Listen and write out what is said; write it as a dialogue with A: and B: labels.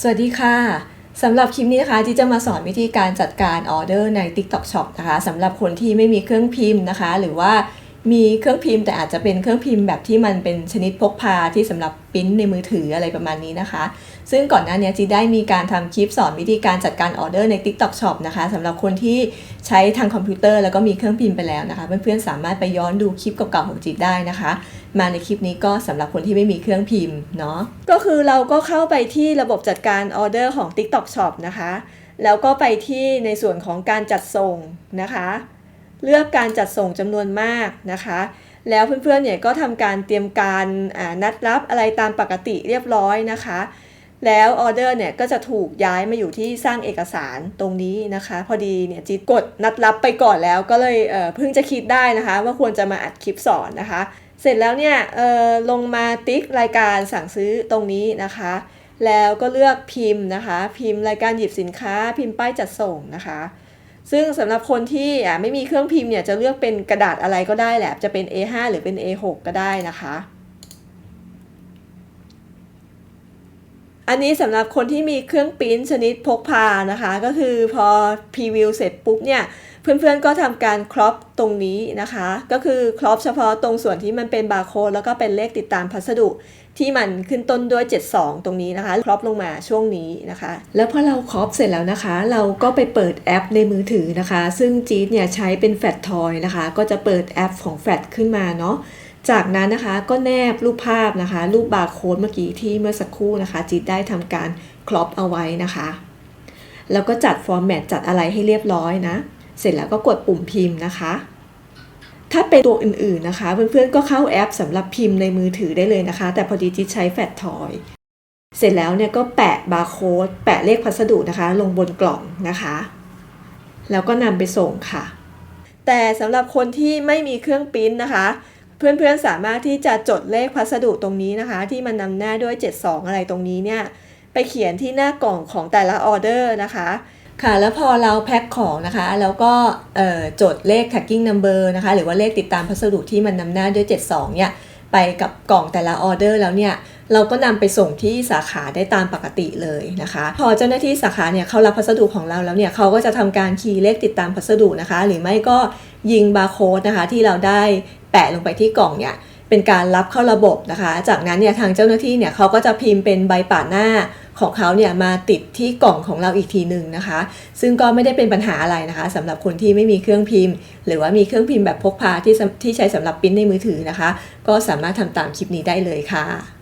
A: สวัสดีค่ะสำหรับคลิปนี้นะคะที่จะมาสอนวิธีการจัดการออเดอร์ใน TikTok Shop นะคะสำหรับคนที่ไม่มีเครื่องพิมพ์นะคะ หรือว่า มีเครื่องพิมพ์แต่อาจจะเป็นเครื่องพิมพ์แบบที่มันเป็นชนิดพกพาที่สำหรับปริ้นในมือถืออะไรประมาณนี้นะคะ ซึ่งก่อนหน้านี้จีได้มีการทำคลิปสอนวิธีการจัดการออเดอร์ใน TikTok Shop นะคะสำหรับคนที่ใช้ทางคอมพิวเตอร์แล้วก็มีเครื่องพิมพ์ไปแล้วนะคะ เพื่อนๆสามารถไปย้อนดูคลิปเก่าๆของจีได้นะคะ มาในคลิปนี้ก็สำหรับคนที่ไม่มีเครื่องพิมพ์เนาะก็คือเราก็เข้าไปที่ระบบจัดการออเดอร์ของ TikTok Shop นะคะ แล้วก็ไปที่ในส่วนของการจัดส่งนะคะ เลือกการจัดส่งจำนวนมากนะคะ แล้วเพื่อนๆเนี่ยก็ทำการเตรียมการนัดรับอะไรตามปกติเรียบร้อยนะคะ แล้วออเดอร์เนี่ยก็จะถูกย้ายมาอยู่ที่สร้างเอกสารตรงนี้นะคะ พอดีเนี่ยจีดกดนัดรับไปก่อนแล้วก็เลยเเพิ่งจะคิดได้นะคะ ว่าควรจะมาอัดคลิปสอนนะคะ เสร็จแล้วเนี่ยลงมาติ๊กรายการสั่งซื้อตรงนี้นะคะแล้วก็เลือกพิมพ์นะคะ พิมพ์รายการหยิบสินค้า พิมพ์ป้ายจัดส่งนะคะ ซึ่งสำหรับคนที่ไม่มีเครื่องพิมพ์เนี่ยจะเลือกเป็นกระดาษอะไรก็ได้แหละ จะเป็น A5 หรือเป็น A6 ก็ได้นะคะ อันนี้สำหรับคนที่มีเครื่องปริ้นชนิดพกพานะคะ ก็คือพอพรีวิวเสร็จปุ๊บเนี่ยเพื่อนๆก็ทำการครอปตรงนี้นะคะ ก็คือครอปเฉพาะตรงส่วนที่มันเป็นบาร์โค้ดแล้วก็เป็นเลขติดตามพัสดุที่มันขึ้นต้นด้วย 72 ตรงนี้นะคะครอปลงมาช่วงนี้นะคะ แล้วพอเราครอปเสร็จแล้วนะคะ เราก็ไปเปิดแอปในมือถือนะคะ ซึ่งจี๊ดเนี่ยใช้เป็นแฟลตทอยนะคะ ก็จะเปิดแอปของแฟลตขึ้นมาเนาะ จากนั้นนะคะก็แนบรูปภาพนะคะ รูปบาร์โค้ดเมื่อกี้ที่เมื่อสักครู่นะคะจีดได้ทำการครอปเอาไว้นะคะ แล้วก็จัดฟอร์แมตจัดอะไรให้เรียบร้อยนะ เสร็จแล้วก็กดปุ่มพิมพ์นะคะ ถ้าเป็นตัวอื่นๆนะคะ เพื่อนๆก็เข้าแอปสำหรับพิมพ์ในมือถือได้เลยนะคะ แต่พอดีจีใช้แฟลตทอยเสร็จแล้วเนี่ยก็แปะบาร์โค้ดแปะเลขพัสดุนะคะ ลงบนกล่องนะคะ แล้วก็นำไปส่งค่ะ แต่สำหรับคนที่ไม่มีเครื่องปริ้นนะคะ เพื่อนๆสามารถที่จะจดเลขพัสดุตรงนี้นะคะ ที่มันนำหน้าด้วย 72 อะไรตรงนี้เนี่ย ไปเขียนที่หน้ากล่องของแต่ละออเดอร์นะคะ ค่ะแล้วพอเราแพ็คของนะคะ แล้วก็จดเลข tracking number นะคะ หรือว่าเลขติดตามพัสดุที่มันนำหน้าด้วย 72 เนี่ย ไปกับกล่องแต่ละออเดอร์แล้วเนี่ย เราก็นำไปส่งที่สาขาได้ตามปกติเลยนะคะ พอเจ้าหน้าที่สาขาเนี่ยเขารับพัสดุของเราแล้วเนี่ยเขาก็จะทำการคีย์เลขติดตามพัสดุนะคะ หรือไม่ก็ยิงบาร์โค้ดนะคะที่เราได้ แปะลงไปที่กล่องเนี่ยเป็นการรับเข้าระบบนะคะ จากนั้นเนี่ยทางเจ้าหน้าที่เนี่ยเขาก็จะพิมพ์เป็นใบป่าหน้าของเขาเนี่ยมาติดที่กล่องของเราอีกทีหนึ่งนะคะ ซึ่งก็ไม่ได้เป็นปัญหาอะไรนะคะสำหรับคนที่ไม่มีเครื่องพิมพ์ หรือว่ามีเครื่องพิมพ์แบบพกพาที่ที่ใช้สำหรับพิมพ์ในมือถือนะคะ ก็สามารถทำตามคลิปนี้ได้เลยค่ะ